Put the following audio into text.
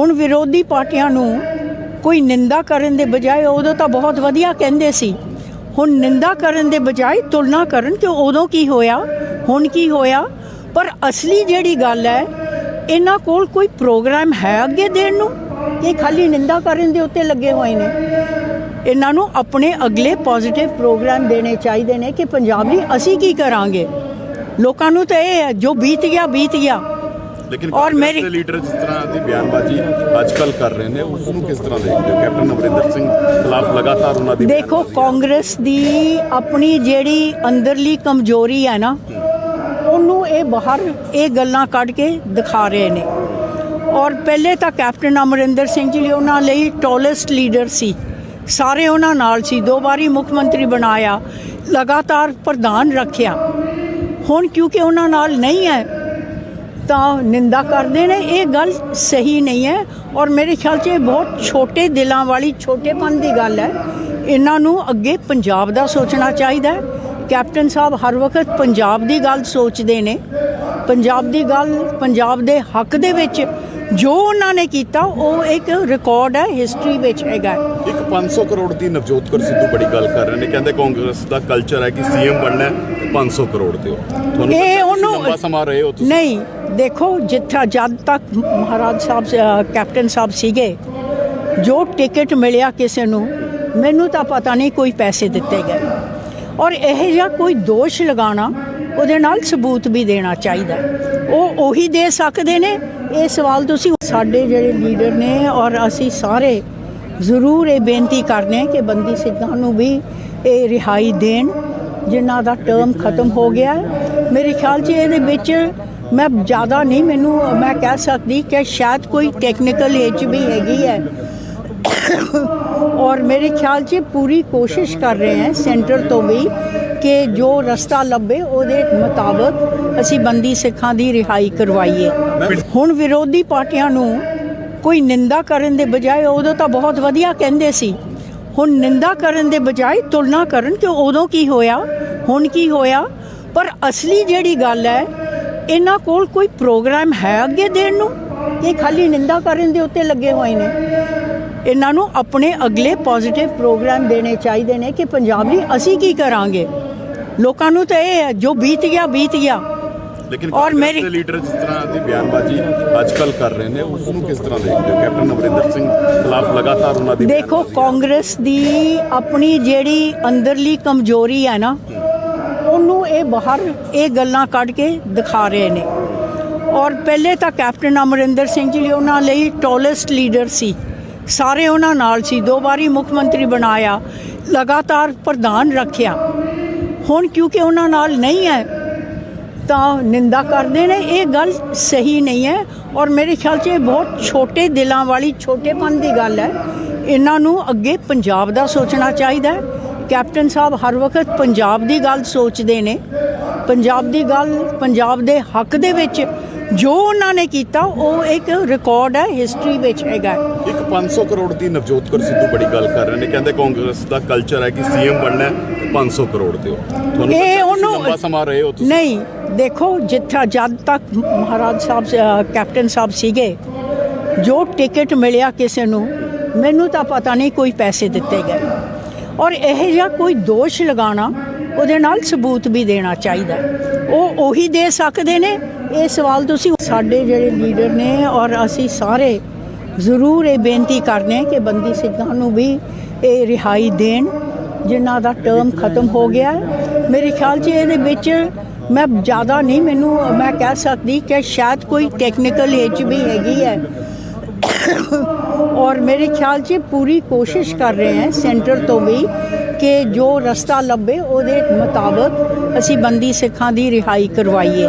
ਹੁਣ ਵਿਰੋਧੀ ਪਾਰਟੀਆਂ ਨੂੰ ਕੋਈ ਨਿੰਦਾ ਕਰਨ ਦੇ ਬਜਾਏ ਉਦੋਂ ਤਾਂ ਬਹੁਤ ਵਧੀਆ ਕਹਿੰਦੇ ਸੀ। ਹੁਣ ਨਿੰਦਾ ਕਰਨ ਦੇ ਬਜਾਏ ਤੁਲਨਾ ਕਰਨ ਕਿ ਉਦੋਂ ਕੀ ਹੋਇਆ, ਹੁਣ ਕੀ ਹੋਇਆ? ਪਰ ਅਸਲੀ ਜਿਹੜੀ ਗੱਲ ਹੈ, ਇਹਨਾਂ ਕੋਲ ਕੋਈ ਪ੍ਰੋਗਰਾਮ ਹੈ ਅੱਗੇ ਦੇਣ ਨੂੰ? ਇਹ ਖਾਲੀ ਨਿੰਦਾ ਕਰਨ ਦੇ ਉੱਤੇ ਲੱਗੇ ਹੋਏ ਨੇ। ਇਹਨਾਂ ਨੂੰ ਆਪਣੇ ਅਗਲੇ ਪੋਜ਼ਿਟਿਵ ਪ੍ਰੋਗਰਾਮ ਦੇਣੇ ਚਾਹੀਦੇ ਨੇ ਕਿ ਪੰਜਾਬ ਲਈ ਅਸੀਂ ਕੀ ਕਰਾਂਗੇ? ਲੋਕਾਂ ਨੂੰ ਤਾਂ ਇਹ ਹੈ, ਜੋ ਬੀਤ ਗਿਆ ਬੀਤ ਗਿਆ। ਲੇਕਿਨ ਔਰ ਮੇਰੀ- ਲੀਡਰ ਜਿਸ ਤਰ੍ਹਾਂ ਦੀ ਬਿਆਨਬਾਜ਼ੀ ਅੱਜ ਕੱਲ ਕਰ ਰਹੇ ਨੇ ਉਸ ਨੂੰ ਕਿਸ ਤਰ੍ਹਾਂ ਦੇਖਦੇ ਹੋ? ਕੈਪਟਨ ਅਮਰਿੰਦਰ ਸਿੰਘ ਖਿਲਾਫ ਲਗਾਤਾਰ ਉਹਨਾਂ ਦੀ ਦੇਖੋ। ਕਾਂਗਰਸ ਦੀ ਆਪਣੀ ਜਿਹੜੀ ਅੰਦਰਲੀ ਕਮਜ਼ੋਰੀ ਹੈ ਨਾ ਉਹਨੂੰ ਇਹ ਬਾਹਰ ਇਹ ਗੱਲਾਂ ਕੱਢ ਕੇ ਦਿਖਾ ਰਹੇ ਨੇ। ਔਰ ਪਹਿਲੇ ਤਾਂ ਕੈਪਟਨ ਅਮਰਿੰਦਰ ਸਿੰਘ ਜੀ ਉਹਨਾਂ ਲਈ ਟੋਲੈਸਟ ਲੀਡਰ ਸੀ। ਸਾਰੇ ਉਹਨਾਂ ਨਾਲ ਸੀ ਦੋ ਵਾਰੀ ਮੁੱਖ ਮੰਤਰੀ ਬਣਾਇਆ ਲਗਾਤਾਰ ਪ੍ਰਧਾਨ ਰੱਖਿਆ। ਹੁਣ ਕਿਉਂਕਿ ਉਹਨਾਂ ਨਾਲ ਨਹੀਂ ਹੈ ਤਾਂ ਨਿੰਦਾ ਕਰਦੇ ਨੇ, ਇਹ ਗੱਲ ਸਹੀ ਨਹੀਂ ਹੈ ਔਰ ਮੇਰੇ ਖਿਆਲ 'ਚ ਇਹ ਬਹੁਤ ਛੋਟੇ ਦਿਲਾਂ ਵਾਲੀ, ਛੋਟੇਪਨ ਦੀ ਗੱਲ ਹੈ। ਇਹਨਾਂ ਨੂੰ ਅੱਗੇ ਪੰਜਾਬ ਦਾ ਸੋਚਣਾ ਚਾਹੀਦਾ ਹੈ। ਕੈਪਟਨ ਸਾਹਿਬ ਹਰ ਵਕਤ ਪੰਜਾਬ ਦੀ ਗੱਲ ਸੋਚਦੇ ਨੇ। ਪੰਜਾਬ ਦੀ ਗੱਲ ਪੰਜਾਬ ਦੇ ਹੱਕ ਦੇ ਵਿੱਚ ਜੋ ਉਹਨਾਂ ਨੇ ਕੀਤਾ ਉਹ ਇੱਕ ਰਿਕਾਰਡ ਹੈ ਹਿਸਟਰੀ ਵਿੱਚ ਹੈਗਾ। ਇੱਕ 500 ਕਰੋੜ ਦੀ ਨਵਜੋਤ ਕੌਰ ਸਿੱਧੂ ਬੜੀ ਗੱਲ ਕਰ ਰਹੇ ਨੇ। ਕਹਿੰਦੇ ਕਾਂਗਰਸ ਦਾ ਕਲਚਰ ਹੈ ਕਿ ਸੀਐਮ ਬਣਨਾ ਹੈ ਤੇ 500 ਕਰੋੜ ਦਿਓ। ਤੁਹਾਨੂੰ ਇਹ ਉਹਨੂੰ ਲੰਬਾ ਸਮਾਂ ਰਹੇ ਹੋ ਤੁਸੀਂ। ਨਹੀਂ ਦੇਖੋ ਜਿੱਥਾ ਜਦ ਤੱਕ ਮਹਾਰਾਜ ਸਾਹਿਬ ਕੈਪਟਨ ਸਾਹਿਬ ਸੀਗੇ ਜੋ ਟਿਕਟ ਮਿਲਿਆ ਕਿਸੇ ਨੂੰ ਮੈਨੂੰ ਤਾਂ ਪਤਾ ਨਹੀਂ ਕੋਈ ਪੈਸੇ ਦਿੱਤੇ ਗਏ। ਔਰ ਇਹ ਜਿਹਾ ਕੋਈ ਦੋਸ਼ ਲਗਾਉਣਾ ਉਹਦੇ ਨਾਲ ਸਬੂਤ ਵੀ ਦੇਣਾ ਚਾਹੀਦਾ ਉਹ ਉਹੀ ਦੇ ਸਕਦੇ ਨੇ। ਇਹ ਸਵਾਲ ਤੁਸੀਂ ਸਾਡੇ ਜਿਹੜੇ ਲੀਡਰ ਨੇ ਔਰ ਅਸੀਂ ਸਾਰੇ ਜ਼ਰੂਰ ਇਹ ਬੇਨਤੀ ਕਰਦੇ ਹਾਂ ਕਿ ਬੰਦੀ ਸਿੰਘਾਂ ਨੂੰ ਵੀ ਇਹ ਰਿਹਾਈ ਦੇਣ, ਜਿਨ੍ਹਾਂ ਦਾ ਟਰਮ ਖਤਮ ਹੋ ਗਿਆ ਮੇਰੇ ਖਿਆਲ 'ਚ ਇਹਦੇ ਵਿੱਚ ਮੈਂ ਜ਼ਿਆਦਾ ਨਹੀਂ, ਮੈਨੂੰ ਮੈਂ ਕਹਿ ਸਕਦੀ ਕਿ ਸ਼ਾਇਦ ਕੋਈ ਟੈਕਨੀਕਲ ਏਜ ਵੀ ਹੈਗੀ ਹੈ। ਔਰ ਮੇਰੇ ਖਿਆਲ 'ਚ ਪੂਰੀ ਕੋਸ਼ਿਸ਼ ਕਰ ਰਹੇ ਹੈ ਸੈਂਟਰ ਤੋਂ ਵੀ ਕਿ ਜੋ ਰਸਤਾ ਲੱਭੇ ਉਹਦੇ ਮੁਤਾਬਕ ਅਸੀਂ ਬੰਦੀ ਸਿੱਖਾਂ ਦੀ ਰਿਹਾਈ ਕਰਵਾਈਏ ਹੁਣ ਵਿਰੋਧੀ ਪਾਰਟੀਆਂ ਨੂੰ ਕੋਈ ਨਿੰਦਾ ਕਰਨ ਦੇ ਬਜਾਏ ਉਦੋਂ ਤਾਂ ਬਹੁਤ ਵਧੀਆ ਕਹਿੰਦੇ ਸੀ ਹੁਣ ਨਿੰਦਾ ਕਰਨ ਦੇ ਬਜਾਏ ਤੁਲਨਾ ਕਰਨ ਕਿ ਉਦੋਂ ਕੀ ਹੋਇਆ ਹੁਣ ਕੀ ਹੋਇਆ ਪਰ ਅਸਲੀ ਜਿਹੜੀ ਗੱਲ ਹੈ ਇਹਨਾਂ ਕੋਲ ਕੋਈ ਪ੍ਰੋਗਰਾਮ ਹੈ ਅੱਗੇ ਦੇਣ ਨੂੰ ਇਹ ਖਾਲੀ ਨਿੰਦਾ ਕਰਨ ਦੇ ਉੱਤੇ ਲੱਗੇ ਹੋਏ ਨੇ ਇਹਨਾਂ ਨੂੰ ਆਪਣੇ ਅਗਲੇ ਪੋਜ਼ਿਟਿਵ ਪ੍ਰੋਗਰਾਮ ਦੇਣੇ ਚਾਹੀਦੇ ਨੇ ਕਿ ਪੰਜਾਬ ਲਈ ਅਸੀਂ ਕੀ ਕਰਾਂਗੇ? ਲੋਕਾਂ ਨੂੰ ਤਾਂ ਇਹ ਹੈ ਜੋ ਬੀਤ ਗਿਆ ਬੀਤ ਗਿਆ। ਲੇਕਿਨ ਔਰ ਮੇਰੀ- ਲੀਡਰ ਜਿਸ ਤਰ੍ਹਾਂ ਦੀ ਬਿਆਨਬਾਜ਼ੀ ਅੱਜ ਕੱਲ ਕਰ ਰਹੇ ਨੇ ਉਸ ਨੂੰ ਕਿਸ ਤਰ੍ਹਾਂ ਦੇਖਦੇ ਹੋ? ਕੈਪਟਨ ਅਮਰਿੰਦਰ ਸਿੰਘ ਖਿਲਾਫ ਲਗਾਤਾਰ ਉਹਨਾਂ ਦੀ ਦੇਖੋ। ਕਾਂਗਰਸ ਦੀ ਆਪਣੀ ਜਿਹੜੀ ਅੰਦਰਲੀ ਕਮਜ਼ੋਰੀ ਹੈ ਨਾ ਉਹਨੂੰ ਇਹ ਬਾਹਰ ਇਹ ਗੱਲਾਂ ਕੱਢ ਕੇ ਦਿਖਾ ਰਹੇ ਨੇ। ਔਰ ਪਹਿਲੇ ਤਾਂ ਕੈਪਟਨ ਅਮਰਿੰਦਰ ਸਿੰਘ ਜੀ ਉਹਨਾਂ ਲਈ ਟੋਲੈਸਟ ਲੀਡਰ ਸੀ। ਸਾਰੇ ਉਹਨਾਂ ਨਾਲ ਸੀ, ਦੋ ਵਾਰੀ ਮੁੱਖ ਮੰਤਰੀ ਬਣਾਇਆ, ਲਗਾਤਾਰ ਪ੍ਰਧਾਨ ਰੱਖਿਆ। ਹੁਣ ਕਿਉਂਕਿ ਉਹਨਾਂ ਨਾਲ ਨਹੀਂ ਹੈ, ਤਾਂ ਨਿੰਦਾ ਕਰਦੇ ਨੇ, ਇਹ ਗੱਲ ਸਹੀ ਨਹੀਂ ਹੈ। ਔਰ ਮੇਰੇ ਖਿਆਲ 'ਚ ਇਹ ਬਹੁਤ ਛੋਟੇ ਦਿਲਾਂ ਵਾਲੀ, ਛੋਟੇਪਨ ਦੀ ਗੱਲ ਹੈ। ਇਹਨਾਂ ਨੂੰ ਅੱਗੇ ਪੰਜਾਬ ਦਾ ਸੋਚਣਾ ਚਾਹੀਦਾ ਹੈ। ਕੈਪਟਨ ਸਾਹਿਬ ਹਰ ਵਕਤ ਪੰਜਾਬ ਦੀ ਗੱਲ ਸੋਚਦੇ ਨੇ। ਪੰਜਾਬ ਦੀ ਗੱਲ ਪੰਜਾਬ ਦੇ ਹੱਕ ਦੇ ਵਿੱਚ ਜੋ ਉਹਨਾਂ ਨੇ ਕੀਤਾ ਉਹ ਇੱਕ ਰਿਕਾਰਡ ਹੈ ਹਿਸਟਰੀ ਵਿੱਚ ਹੈਗਾ। ਇੱਕ 500 ਕਰੋੜ ਦੀ ਨਵਜੋਤ ਕੌਰ ਸਿੱਧੂ ਬੜੀ ਗੱਲ ਕਰ ਰਹੇ ਨੇ ਕਹਿੰਦੇ ਕਾਂਗਰਸ ਦਾ ਕਲਚਰ ਹੈ ਕਿ ਸੀਐਮ ਬਣਨਾ ਹੈ ਤੇ 500 ਕਰੋੜ ਦਿਓ ਤੁਹਾਨੂੰ ਇਹ ਉਹਨੂੰ ਲੰਬਾ ਸਮਾਂ ਰਹੇ ਹੋ ਤੁਸੀਂ ਨਹੀਂ ਦੇਖੋ ਜਿੱਥਾ ਜਦ ਤੱਕ ਮਹਾਰਾਜ ਸਾਹਿਬ ਕੈਪਟਨ ਸਾਹਿਬ ਸੀਗੇ ਜੋ ਟਿਕਟ ਮਿਲਿਆ ਕਿਸੇ ਨੂੰ ਮੈਨੂੰ ਤਾਂ ਪਤਾ ਨਹੀਂ ਕੋਈ ਪੈਸੇ ਦਿੱਤੇ ਗਏ ਔਰ ਇਹ ਜਿਹਾ ਕੋਈ ਦੋਸ਼ ਲਗਾਉਣਾ ਉਹਦੇ ਨਾਲ ਸਬੂਤ ਵੀ ਦੇਣਾ ਚਾਹੀਦਾ। ਉਹ ਉਹੀ ਦੇ ਸਕਦੇ ਨੇ ਇਹ ਸਵਾਲ ਤੁਸੀਂ ਸਾਡੇ ਜਿਹੜੇ ਲੀਡਰ ਨੇ ਔਰ ਅਸੀਂ ਸਾਰੇ ਜ਼ਰੂਰ ਇਹ ਬੇਨਤੀ ਕਰਦੇ ਹਾਂ ਕਿ ਬੰਦੀ ਸਿੰਘਾਂ ਨੂੰ ਵੀ ਇਹ ਰਿਹਾਈ ਦੇਣ, ਜਿਨ੍ਹਾਂ ਦਾ ਟਰਮ ਖਤਮ ਹੋ ਗਿਆ ਮੇਰੇ ਖਿਆਲ 'ਚ ਇਹਦੇ ਵਿੱਚ ਮੈਂ ਜ਼ਿਆਦਾ ਨਹੀਂ, ਮੈਨੂੰ ਮੈਂ ਕਹਿ ਸਕਦੀ ਕਿ ਸ਼ਾਇਦ ਕੋਈ ਟੈਕਨੀਕਲ ਏਜ ਵੀ ਹੈਗੀ ਹੈ। ਔਰ ਮੇਰੇ ਖਿਆਲ 'ਚ ਪੂਰੀ ਕੋਸ਼ਿਸ਼ ਕਰ ਰਹੇ ਹਾਂ ਸੈਂਟਰ ਤੋਂ ਵੀ ਕਿ ਜੋ ਰਸਤਾ ਲੱਭੇ, ਉਹਦੇ ਮੁਤਾਬਕ ਅਸੀਂ ਬੰਦੀ ਸਿੱਖਾਂ ਦੀ ਰਿਹਾਈ ਕਰਵਾਈਏ।